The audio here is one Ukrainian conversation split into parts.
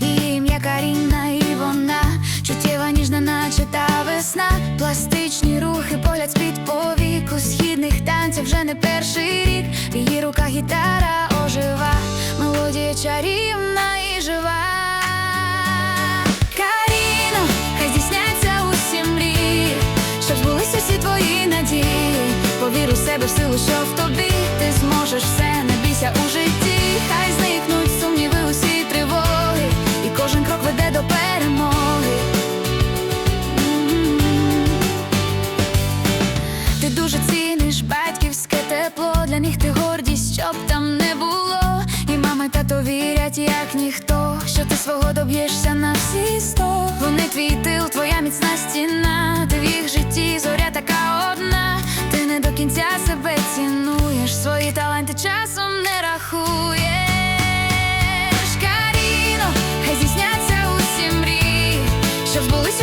її ім'я Каріна, і вона чуттєва, ніжна, наче та весна. Пластичні рухи, погляд з-під повіку, східних танців вже не перший рік. В її руках гітара ожива, мелодія чарівна і жива. Каріно, хай здійсняться усі мрії, щоб збулися всі твої надії. Повір у себе в силу, що в мама вірять, як ніхто, що ти свого доб'єшся на всі сто. Вони твій тил, твоя міцна стіна. Ти в їх житті зоря така одна. Ти не до кінця себе цінуєш, свої таланти часом не рахуєш. Каріно, хай здійсняться усі мрії, щоб збулись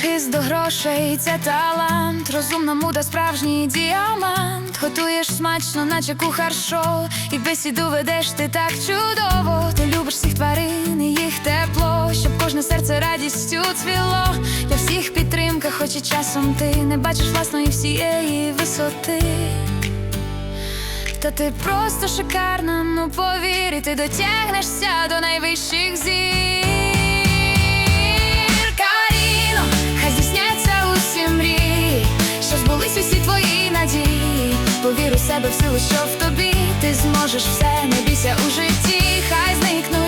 хист до грошей, це талант, розумна муда, справжній діамант. Готуєш смачно, наче кухар шоу І бесіду ведеш ти так чудово. Ти любиш всіх тварин, і їх тепло, щоб кожне серце радістю цвіло. Для всіх підтримка, хоч і часом ти не бачиш власної всієї висоти. Та ти просто шикарна, ну повір, і ти дотягнешся до найвищих зір. У себе в силу, що в тобі ти зможеш все, не бійся у житті. Хай зникнуть